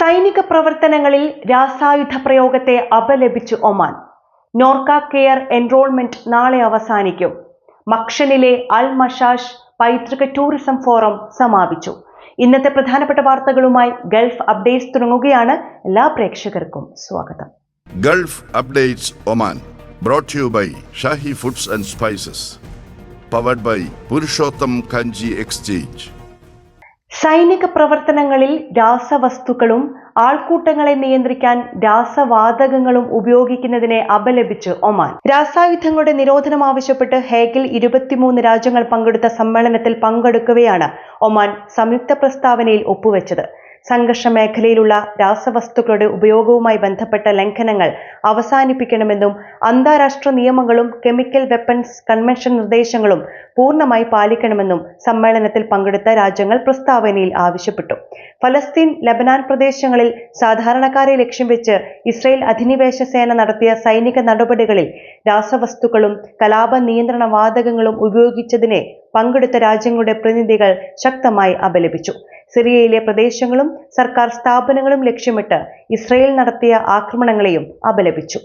സൈനിക പ്രവർത്തനങ്ങളിൽ രാസായുധ പ്രയോഗത്തെ അപലപിച്ചു ഒമാൻ. നോർക്ക കെയർ എൻറോൾമെന്റ് നാളെ അവസാനിക്കും. മക്ഷനിലെ അൽ മഷാഷ് പൈതൃക ടൂറിസം ഫോറം സമാപിച്ചു. ഇന്നത്തെ പ്രധാനപ്പെട്ട വാർത്തകളുമായി ഗൾഫ് അപ്ഡേറ്റ്സ് തുടങ്ങുകയാണ്. എല്ലാ പ്രേക്ഷകർക്കും സ്വാഗതം. Gulf updates Oman brought you by Shahi foods and spices powered by Purushottam Kanji exchange. സൈനിക പ്രവർത്തനങ്ങളിൽ രാസവസ്തുക്കളും ആൾക്കൂട്ടങ്ങളെ നിയന്ത്രിക്കാൻ രാസവാതകങ്ങളും ഉപയോഗിക്കുന്നതിനെ അപലപിച്ച് ഒമാൻ. രാസായുധങ്ങളുടെ നിരോധനം ആവശ്യപ്പെട്ട് ഹേഗിൽ ഇരുപത്തിമൂന്ന് രാജ്യങ്ങൾ പങ്കെടുത്ത സമ്മേളനത്തിൽ പങ്കെടുക്കവെയാണ് ഒമാൻ സംയുക്ത പ്രസ്താവനയിൽ ഒപ്പുവെച്ചത്. സംഘർഷ മേഖലയിലുള്ള രാസവസ്തുക്കളുടെ ഉപയോഗവുമായി ബന്ധപ്പെട്ട ലംഘനങ്ങൾ അവസാനിപ്പിക്കണമെന്നും അന്താരാഷ്ട്ര നിയമങ്ങളും കെമിക്കൽ വെപ്പൺസ് കൺവെൻഷൻ നിർദ്ദേശങ്ങളും പൂർണമായി പാലിക്കണമെന്നും സമ്മേളനത്തിൽ പങ്കെടുത്ത രാജ്യങ്ങൾ പ്രസ്താവനയിൽ ആവശ്യപ്പെട്ടു. ഫലസ്തീൻ ലബനാൻ പ്രദേശങ്ങളിൽ സാധാരണക്കാരെ ലക്ഷ്യം വെച്ച് ഇസ്രയേൽ അധിനിവേശ സേന നടത്തിയ സൈനിക നടപടികളിൽ രാസവസ്തുക്കളും കലാപ നിയന്ത്രണ വാതകങ്ങളും ഉപയോഗിച്ചതിനെ പങ്കെടുത്ത രാജ്യങ്ങളുടെ പ്രതിനിധികൾ ശക്തമായി അപലപിച്ചു. സിറിയയിലെ പ്രദേശങ്ങളും സർക്കാർ സ്ഥാപനങ്ങളും ലക്ഷ്യമിട്ട് ഇസ്രയേൽ നടത്തിയ ആക്രമണങ്ങളെയും അപലപിച്ചു.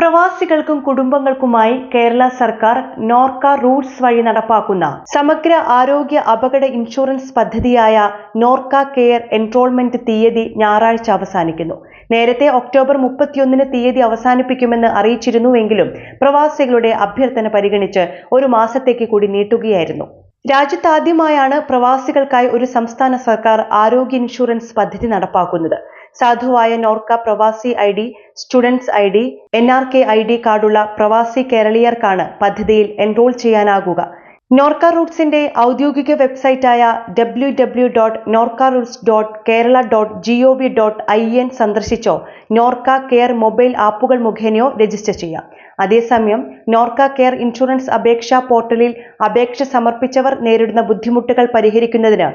പ്രവാസികൾക്കും കുടുംബങ്ങൾക്കുമായി കേരള സർക്കാർ നോർക്ക റൂട്ട്സ് വഴി നടപ്പാക്കുന്ന സമഗ്ര ആരോഗ്യ അപകട ഇൻഷുറൻസ് പദ്ധതിയായ നോർക്ക കെയർ എൻറോൾമെന്റ് തീയതി ഞായറാഴ്ച അവസാനിക്കുന്നു. നേരത്തെ ഒക്ടോബർ മുപ്പത്തിയൊന്നിന് തീയതി അവസാനിപ്പിക്കുമെന്ന് അറിയിച്ചിരുന്നുവെങ്കിലും പ്രവാസികളുടെ അഭ്യർത്ഥന പരിഗണിച്ച് ഒരു മാസത്തേക്ക് കൂടി നീട്ടുകയായിരുന്നു. രാജ്യത്താദ്യമായാണ് പ്രവാസികൾക്കായി ഒരു സംസ്ഥാന സർക്കാർ ആരോഗ്യ ഇൻഷുറൻസ് പദ്ധതി നടപ്പാക്കുന്നത്. സാധുവായ നോർക്ക പ്രവാസി I D students I D N R K I D കാർഡുള്ള പ്രവാസി കേരളീയർക്കാണ് പദ്ധതിയിൽ എൻറോൾ ചെയ്യാനാകുക. നോർക്ക റൂട്ട്സിന്റെ ഔദ്യോഗിക വെബ്സൈറ്റായ W W dot Norka roots dot Kerala dot G O V dot I N സന്ദർശിച്ചോ Norka care mobile ആപ്പുകൾ മുഖേനയോ രജിസ്റ്റർ ചെയ്യാം. അതേസമയം നോർക്ക കെയർ ഇൻഷുറൻസ് അപേക്ഷാ പോർട്ടലിൽ അപേക്ഷ സമർപ്പിച്ചവർ നേരിടുന്ന ബുദ്ധിമുട്ടുകൾ പരിഹരിക്കുന്നതിന്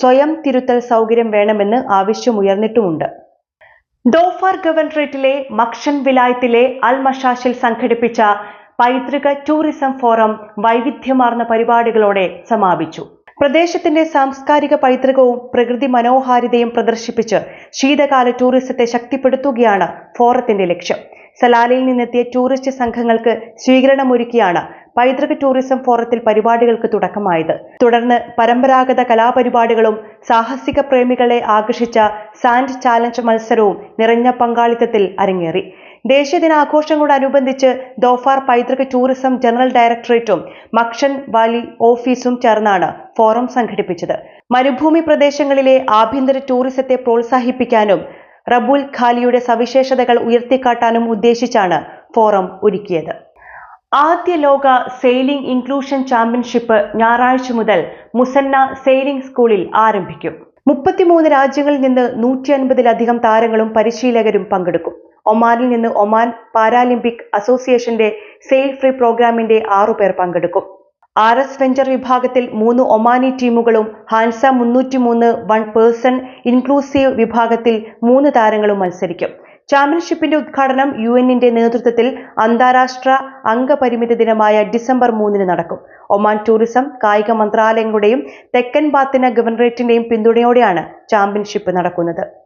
സ്വയം തിരുത്തൽ സൗകര്യം വേണമെന്ന് ആവശ്യമുയർന്നിട്ടുമുണ്ട്. ഡോഫർ ഗവൺറേറ്റിലെ മക്ഷൻ വിലായത്തിലെ അൽ മഷാഷിൽ സംഘടിപ്പിച്ച പൈതൃക ടൂറിസം ഫോറം വൈവിധ്യമാർന്ന പരിപാടികളോടെ സമാപിച്ചു. പ്രദേശത്തിന്റെ സാംസ്കാരിക പൈതൃകവും പ്രകൃതി മനോഹാരിതയും പ്രദർശിപ്പിച്ച് ശീതകാല ടൂറിസത്തെ ശക്തിപ്പെടുത്തുകയാണ് ഫോറത്തിന്റെ ലക്ഷ്യം. സലാലയിൽ നിന്നെത്തിയ ടൂറിസ്റ്റ് സംഘങ്ങൾക്ക് സ്വീകരണമൊരുക്കിയാണ് പൈതൃക ടൂറിസം ഫോറത്തിൽ പരിപാടികൾക്ക് തുടക്കമായത്. തുടർന്ന് പരമ്പരാഗത കലാപരിപാടികളും സാഹസിക പ്രേമികളെ ആകർഷിച്ച സാൻഡ് ചാലഞ്ച് മത്സരവും നിറഞ്ഞ പങ്കാളിത്തത്തിൽ അരങ്ങേറി. ദേശീയ ദിനാഘോഷങ്ങളോടനുബന്ധിച്ച് ദോഫാർ പൈതൃക ടൂറിസം ജനറൽ ഡയറക്ടറേറ്റും മക്ഷൻ വാലി ഓഫീസും ചേർന്നാണ് ഫോറം സംഘടിപ്പിച്ചത്. മരുഭൂമി പ്രദേശങ്ങളിലെ ആഭ്യന്തര ടൂറിസത്തെ പ്രോത്സാഹിപ്പിക്കാനും റബുൽ ഖാലിയുടെ സവിശേഷതകൾ ഉയർത്തിക്കാട്ടാനും ഉദ്ദേശിച്ചാണ് ഫോറം ഒരുക്കിയത്. ആദ്യ ലോക സെയിലിംഗ് ഇൻക്ലൂഷൻ ചാമ്പ്യൻഷിപ്പ് ഞായറാഴ്ച മുതൽ മുസന്ന സെയിലിംഗ് സ്കൂളിൽ ആരംഭിക്കും. മുപ്പത്തിമൂന്ന് രാജ്യങ്ങളിൽ നിന്ന് നൂറ്റി അൻപതിലധികം താരങ്ങളും പരിശീലകരും പങ്കെടുക്കും. ഒമാനിൽ നിന്ന് ഒമാൻ പാരാലിമ്പിക് അസോസിയേഷന്റെ സെയിൽ ഫ്രീ പ്രോഗ്രാമിന്റെ ആറുപേർ പങ്കെടുക്കും. ആർ എസ് വെഞ്ചർ വിഭാഗത്തിൽ മൂന്ന് ഒമാനി ടീമുകളും ഹാൻസ മുന്നൂറ്റി മൂന്ന് വൺ പേഴ്സൺ ഇൻക്ലൂസീവ് വിഭാഗത്തിൽ മൂന്ന് താരങ്ങളും മത്സരിക്കും. ചാമ്പ്യൻഷിപ്പിന്റെ ഉദ്ഘാടനം യു എന്നിന്റെ നേതൃത്വത്തിൽ അന്താരാഷ്ട്ര അംഗപരിമിത ദിനമായ ഡിസംബർ മൂന്നിന് നടക്കും. ഒമാൻ ടൂറിസം കായിക മന്ത്രാലയങ്ങളുടെയും തെക്കൻ ബാത്തിന ഗവർണറേറ്റിന്റെയും പിന്തുണയോടെയാണ് ചാമ്പ്യൻഷിപ്പ് നടക്കുന്നത്.